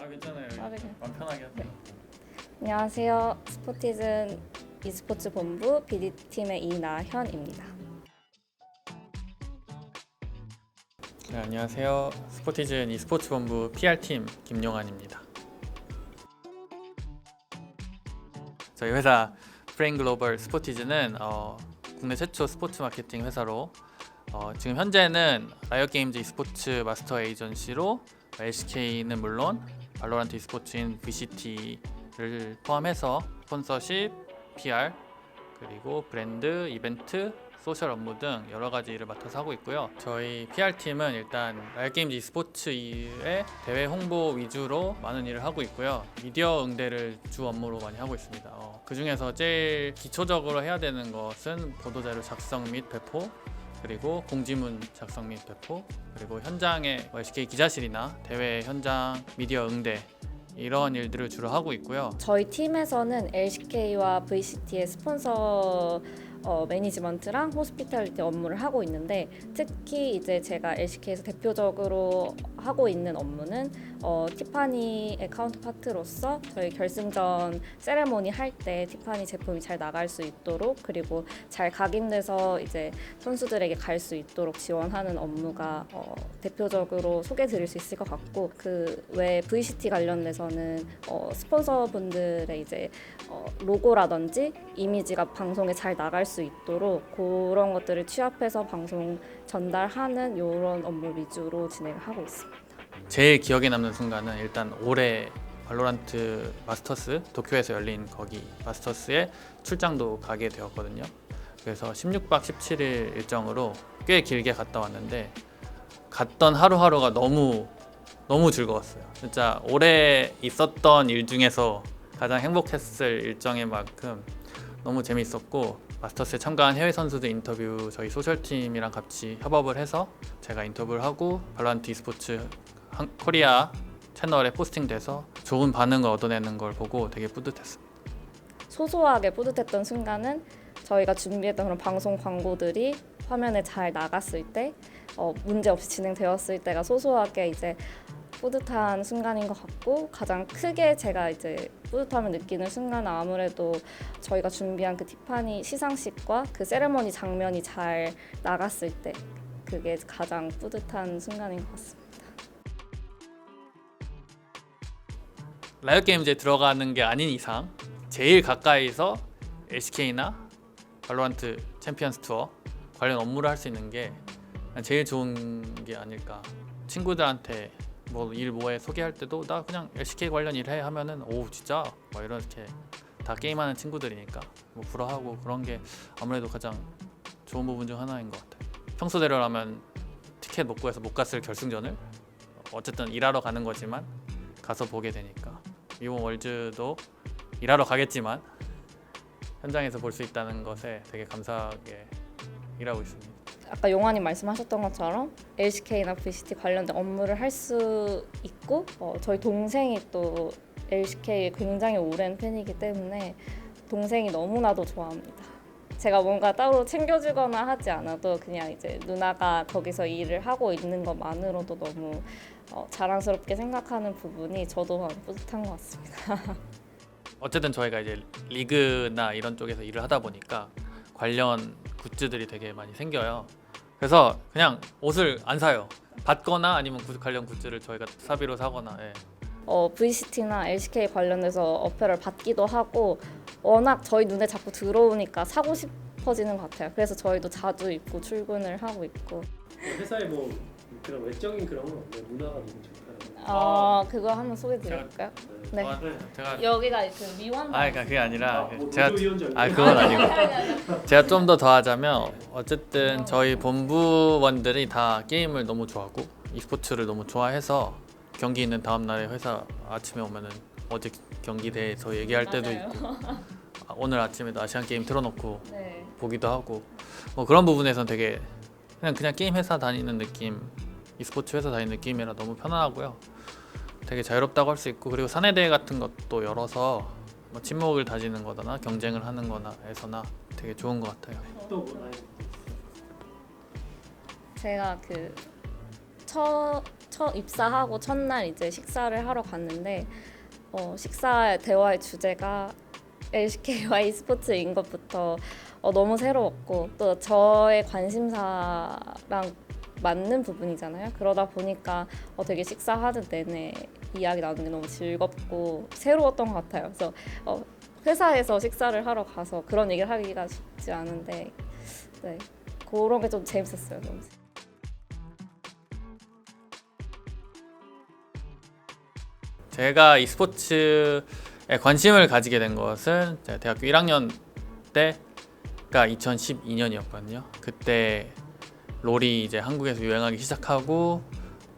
아 괜찮아요. 아, 네. 마음 편하게 하세요. 안녕하세요. 스포티즌 e스포츠 본부 BD팀의 이나현입니다. 네, 안녕하세요. 스포티즌 e스포츠 본부 PR팀 김용환입니다. 저희 회사 프레임 글로벌 스포티즈는 어, 국내 최초 스포츠 마케팅 회사로 어, 지금 현재는 라이엇 게임즈 e스포츠 마스터 에이전시로 LCK는 물론 발로란트 e스포츠인 VCT를 포함해서 스폰서십, PR 그리고 브랜드, 이벤트, 소셜 업무 등 여러 가지 일을 맡아서 하고 있고요. 저희 PR 팀은 일단 라이엇 게임즈 e스포츠의 대회 홍보 위주로 많은 일을 하고 있고요. 미디어 응대를 주 업무로 많이 하고 있습니다. 어, 그 중에서 제일 기초적으로 해야 되는 것은 보도 자료 작성 및 배포, 그리고 공지문 작성 및 배포, 그리고 현장의 뭐 SK 기자실이나 대회 현장 미디어 응대 이런 일들을 주로 하고 있고요. 저희 팀에서는 LCK와 VCT의 스폰서 어, 매니지먼트랑 호스피탈리티 업무를 하고 있는데 특히 이제 제가 LCK에서 대표적으로 하고 있는 업무는 어, 티파니의 카운터파트로서 저희 결승전 세레모니 할 때 티파니 제품이 잘 나갈 수 있도록 그리고 잘 각인돼서 이제 선수들에게 갈 수 있도록 지원하는 업무가 어, 대표적으로 소개드릴 수 있을 것 같고 그 외 VCT 관련돼서는 어, 스폰서분들의 이제 어, 로고라든지 이미지가 방송에 잘 나갈 수 있도록 그런 것들을 취합해서 방송 전달하는 이런 업무 위주로 진행을 하고 있습니다. 제일 기억에 남는 순간은 일단 올해 발로란트 마스터스 도쿄에서 열린 거기 마스터스에 출장도 가게 되었거든요. 그래서 16박 17일 일정으로 꽤 길게 갔다 왔는데 갔던 하루하루가 너무 너무 즐거웠어요. 진짜 올해 있었던 일 중에서 가장 행복했을 일정인 만큼 너무 재밌었고 마스터스에 참가한 해외 선수들 인터뷰 저희 소셜팀이랑 같이 협업을 해서 제가 인터뷰를 하고 발로란트 e스포츠 한- 코리아 채널에 포스팅돼서 좋은 반응을 얻어내는 걸 보고 되게 뿌듯했습니다. 소소하게 뿌듯했던 순간은 저희가 준비했던 그런 방송 광고들이 화면에 잘 나갔을 때 어, 문제 없이 진행되었을 때가 소소하게 이제 뿌듯한 순간인 것 같고 가장 크게 제가 이제 뿌듯함을 느끼는 순간은 아무래도 저희가 준비한 그 티파니 시상식과 그 세레머니 장면이 잘 나갔을 때 그게 가장 뿌듯한 순간인 것 같습니다. 라이엇 게임즈에 들어가는 게 아닌 이상 제일 가까이서 LCK나 발로란트 챔피언스 투어 관련 업무를 할 수 있는 게 제일 좋은 게 아닐까. 친구들한테 뭐 일 뭐해 소개할 때도 나 그냥 LCK 관련 일해 하면은 오 진짜 뭐 이렇게 다 게임하는 친구들이니까 뭐 부러하고 그런 게 아무래도 가장 좋은 부분 중 하나인 것 같아요. 평소대로라면 티켓 못 구해서 못 갔을 결승전을 어쨌든 일하러 가는 거지만 가서 보게 되니까 이번 월즈도 일하러 가겠지만 현장에서 볼 수 있다는 것에 되게 감사하게 일하고 있습니다. 아까 용환님 말씀하셨던 것처럼 LCK나 VCT 관련된 업무를 할 수 있고 어, 저희 동생이 또 LCK의 굉장히 오랜 팬이기 때문에 동생이 너무나도 좋아합니다. 제가 뭔가 따로 챙겨주거나 하지 않아도 그냥 이제 누나가 거기서 일을 하고 있는 것만으로도 너무 어, 자랑스럽게 생각하는 부분이 저도 뿌듯한 것 같습니다. 어쨌든 저희가 이제 리그나 이런 쪽에서 일을 하다 보니까 관련 굿즈들이 되게 많이 생겨요. 그래서 그냥 옷을 안 사요. 받거나 아니면 굿- 관련 굿즈를 저희가 사비로 사거나 예. 어, VCT나 LCK 관련해서 어페를 받기도 하고 워낙 저희 눈에 자꾸 들어오니까 사고 싶어지는 것 같아요. 그래서 저희도 자주 입고 출근을 하고 있고. 회사에 뭐 그런 외적인 그런 건 없나요? 문화가 너무 좋다는 어, 그거 한번 소개해 드릴까요? 네. 아, 제가 여기가 그 미원 아 그러니까 그게 아니라 뭐 제가 노조위원장 아 그건 아니고 제가 좀 더 더하자면 어쨌든 저희 본부원들이 다 게임을 너무 좋아하고 e스포츠를 너무 좋아해서 경기 있는 다음 날에 회사 아침에 오면은 어제 경기 대해서 얘기할 때도 맞아요. 있고 아, 오늘 아침에도 아시안 게임 틀어놓고 네. 보기도 하고 뭐 그런 부분에서는 되게 그냥 그냥 게임 회사 다니는 느낌 e스포츠 회사 다니는 느낌이라 너무 편안하고요 되게 자유롭다고 할 수 있고 그리고 사내 대회 같은 것도 열어서 뭐 친목을 다지는 거나 경쟁을 하는 거나 해서나 되게 좋은 것 같아요 또뭐 아니 제가 그첫 첫 입사하고 첫날 이제 식사를 하러 갔는데 어, 식사 대화의 주제가 LCK와 e스포츠인 것부터 어, 너무 새로웠고 또 저의 관심사랑 맞는 부분이잖아요. 그러다 보니까 어, 되게 식사하는 내내 이야기 나누는 게 너무 즐겁고 새로웠던 것 같아요. 그래서 어, 회사에서 식사를 하러 가서 그런 얘기를 하기가 쉽지 않은데 네 그런 게 좀 재밌었어요. 너무. 제가 e스포츠에 관심을 가지게 된 것은 대학교 1학년 때가 2012년이었거든요. 그때 롤이 이제 한국에서 유행하기 시작하고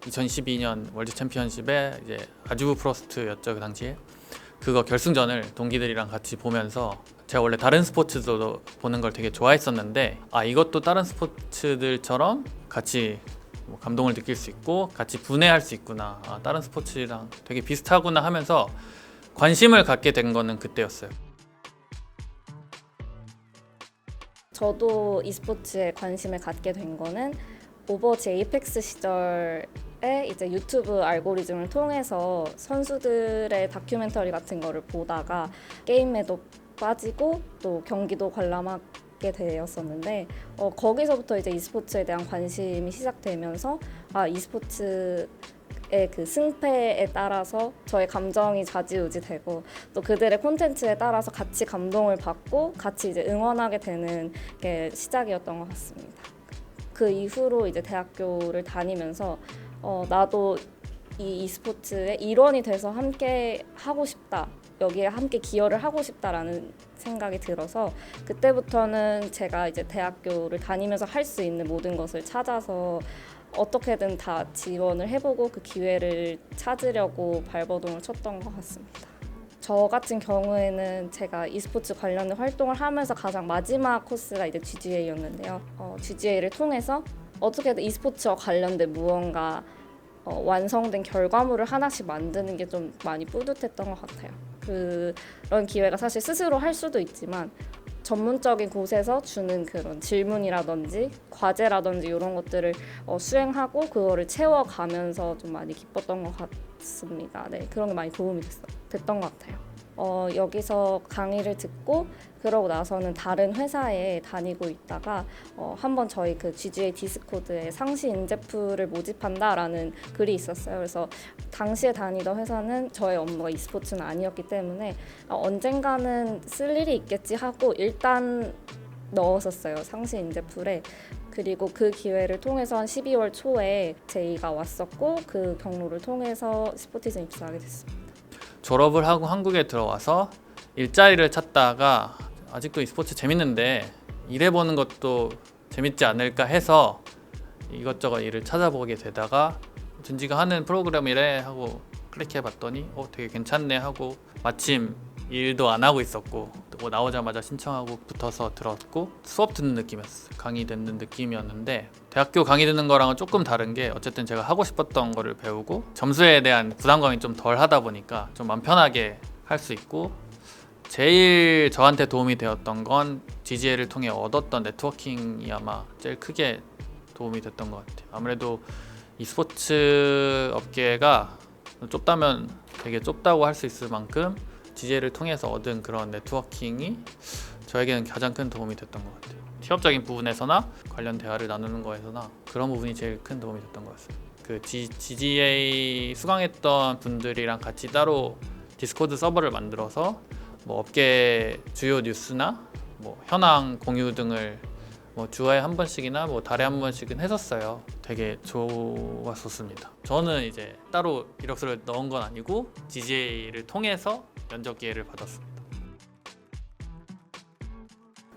2012년 월드 챔피언십에 이제 아주부 프로스트였죠 그 당시에 그거 결승전을 동기들이랑 같이 보면서 제가 원래 다른 스포츠도 보는 걸 되게 좋아했었는데 아 이것도 다른 스포츠들처럼 같이 뭐 감동을 느낄 수 있고 같이 분해할 수 있구나 아, 다른 스포츠랑 되게 비슷하구나 하면서 관심을 갖게 된 거는 그때였어요. 저도 e스포츠에 관심을 갖게 된 거는 오버워치 에이펙스 시절에 이제 유튜브 알고리즘을 통해서 선수들의 다큐멘터리 같은 거를 보다가 게임에도 빠지고 또 경기도 관람하 게 되었었는데 어, 거기서부터 이제 e스포츠에 대한 관심이 시작되면서 아 e스포츠 의그 승패에 따라서 저의 감정이 좌지우지되고 또 그들의 콘텐츠에 따라서 같이 감동을 받고 같이 이제 응원하게 되는 게 시작이었던 것 같습니다. 그 이후로 이제 대학교를 다니면서 어, 나도 이 e스포츠의 일원이 돼서 함께 하고 싶다. 여기에 함께 기여를 하고 싶다라는 생각이 들어서 그때부터는 제가 이제 대학교를 다니면서 할 수 있는 모든 것을 찾아서 어떻게든 다 지원을 해보고 그 기회를 찾으려고 발버둥을 쳤던 것 같습니다. 저 같은 경우에는 제가 e스포츠 관련된 활동을 하면서 가장 마지막 코스가 이제 GGA였는데요. 어, GGA를 통해서 어떻게든 e스포츠와 관련된 무언가 어, 완성된 결과물을 하나씩 만드는 게 좀 많이 뿌듯했던 것 같아요. 그런 기회가 사실 스스로 할 수도 있지만 전문적인 곳에서 주는 그런 질문이라든지 과제라든지 이런 것들을 어, 수행하고 그거를 채워가면서 좀 많이 기뻤던 것 같습니다. 네, 그런 게 많이 도움이 됐어, 됐던 것 같아요. 어, 여기서 강의를 듣고 그러고 나서는 다른 회사에 다니고 있다가 어, 한번 저희 그 GGA 디스코드에 상시 인재풀을 모집한다라는 글이 있었어요. 그래서 당시에 다니던 회사는 저의 업무가 e스포츠는 아니었기 때문에 어, 언젠가는 쓸 일이 있겠지 하고 일단 넣었었어요 상시 인재풀에 그리고 그 기회를 통해서 한 12월 초에 제의가 왔었고 그 경로를 통해서 스포티즌 입사하게 됐습니다. 졸업을 하고 한국에 들어와서 일자리를 찾다가 아직도 e스포츠 재밌는데 일해보는 것도 재밌지 않을까 해서 이것저것 일을 찾아보게 되다가 준지가 하는 프로그램이래 하고 클릭해봤더니 어 되게 괜찮네 하고 마침 일도 안 하고 있었고 뭐 나오자마자 신청하고 붙어서 들었고 수업 듣는 느낌이었어요. 강의 듣는 느낌이었는데 대학교 강의 듣는 거랑은 조금 다른 게 어쨌든 제가 하고 싶었던 거를 배우고 점수에 대한 부담감이 좀 덜 하다 보니까 좀 마음 편하게 할 수 있고 제일 저한테 도움이 되었던 건 GGL을 통해 얻었던 네트워킹이 아마 제일 크게 도움이 됐던 것 같아요. 아무래도 이 스포츠 업계가 좁다면 되게 좁다고 할 수 있을 만큼 GGL을 통해서 얻은 그런 네트워킹이 저에게는 가장 큰 도움이 됐던 것 같아요. 취업적인 부분에서나 관련 대화를 나누는 거에서나 그런 부분이 제일 큰 도움이 됐던 것 같습니다. 그 G, GGA 수강했던 분들이랑 같이 따로 디스코드 서버를 만들어서 뭐 업계 주요 뉴스나 뭐 현황 공유 등을 뭐 주에 한 번씩이나 뭐 달에 한 번씩은 했었어요. 되게 좋았었습니다. 저는 이제 따로 이력서를 넣은 건 아니고 GJ를 통해서 면접 기회를 받았습니다.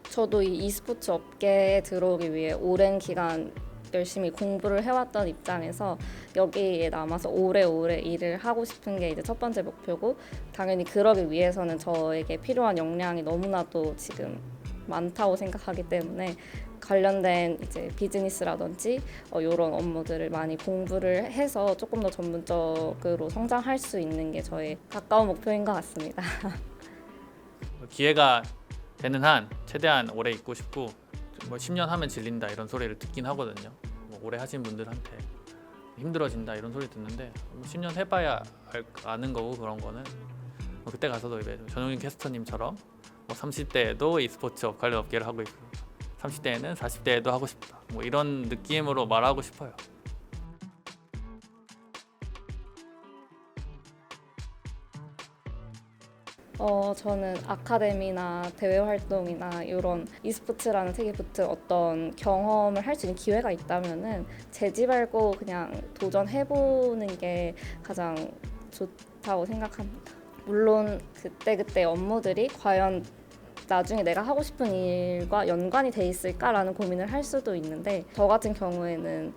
저도 이 e스포츠 업계에 들어오기 위해 오랜 기간 열심히 공부를 해왔던 입장에서 여기에 남아서 오래오래 일을 하고 싶은 게 이제 첫 번째 목표고 당연히 그러기 위해서는 저에게 필요한 역량이 너무나도 지금 많다고 생각하기 때문에 관련된 이제 비즈니스라든지 어, 이런 업무들을 많이 공부를 해서 조금 더 전문적으로 성장할 수 있는 게 저의 가까운 목표인 것 같습니다. 기회가 되는 한 최대한 오래 있고 싶고 뭐 10년 하면 질린다 이런 소리를 듣긴 하거든요. 뭐 오래 하신 분들한테 힘들어진다 이런 소리 듣는데 뭐 10년 해봐야 알, 아는 거고 그런 거는 뭐 그때 가서도 이제 전용인 캐스터님처럼 뭐 30대에도 e스포츠 업 관련 업계를 하고 있고 30대에는 40대에도 하고 싶다 뭐 이런 느낌으로 말하고 싶어요. 어, 저는 아카데미나 대외 활동이나 이런 e스포츠라는 책에 붙은 어떤 경험을 할 수 있는 기회가 있다면은 재지 말고 그냥 도전해보는 게 가장 좋다고 생각합니다. 물론 그때그때 업무들이 과연 나중에 내가 하고 싶은 일과 연관이 돼 있을까라는 고민을 할 수도 있는데 저 같은 경우에는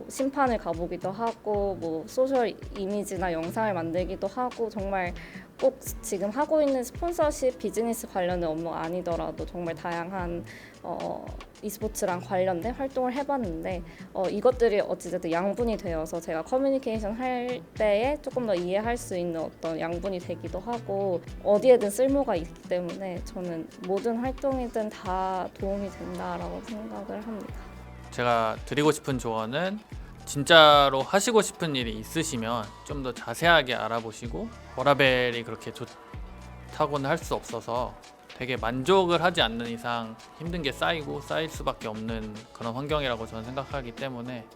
뭐 심판을 가보기도 하고 뭐 소셜 이미지나 영상을 만들기도 하고 정말 꼭 지금 하고 있는 스폰서십 비즈니스 관련된 업무가 아니더라도 정말 다양한 어, e스포츠랑 관련된 활동을 해봤는데 어, 이것들이 어찌됐든 양분이 되어서 제가 커뮤니케이션 할 때에 조금 더 이해할 수 있는 어떤 양분이 되기도 하고 어디에든 쓸모가 있기 때문에 저는 모든 활동이든 다 도움이 된다라고 생각을 합니다. 제가 드리고 싶은 조언은 진짜로 하시고 싶은 일이 있으시면 좀 더 자세하게 알아보시고 워라벨이 그렇게 좋다고는 할 수 없어서 되게 만족을 하지 않는 이상 힘든 게 쌓이고 쌓일 수밖에 없는 그런 환경이라고 저는 생각하기 때문에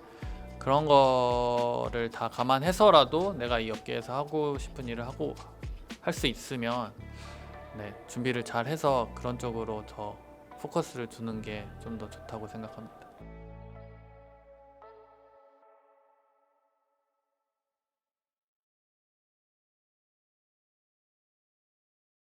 그런 거를 다 감안해서라도 내가 이 업계에서 하고 싶은 일을 하고 할 수 있으면 네, 준비를 잘 해서 그런 쪽으로 더 포커스를 두는 게 좀 더 좋다고 생각합니다.